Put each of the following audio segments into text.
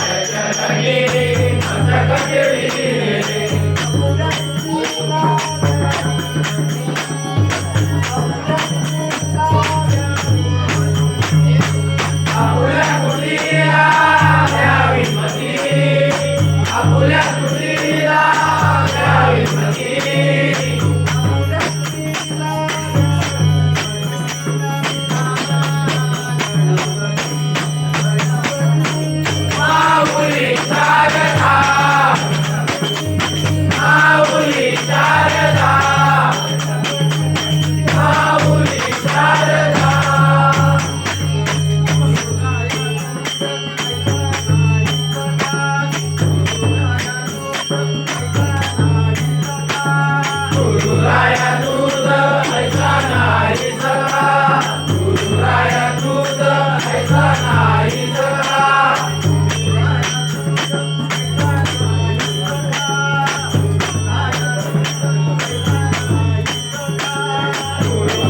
I can't Yeah.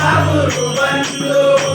Thank you.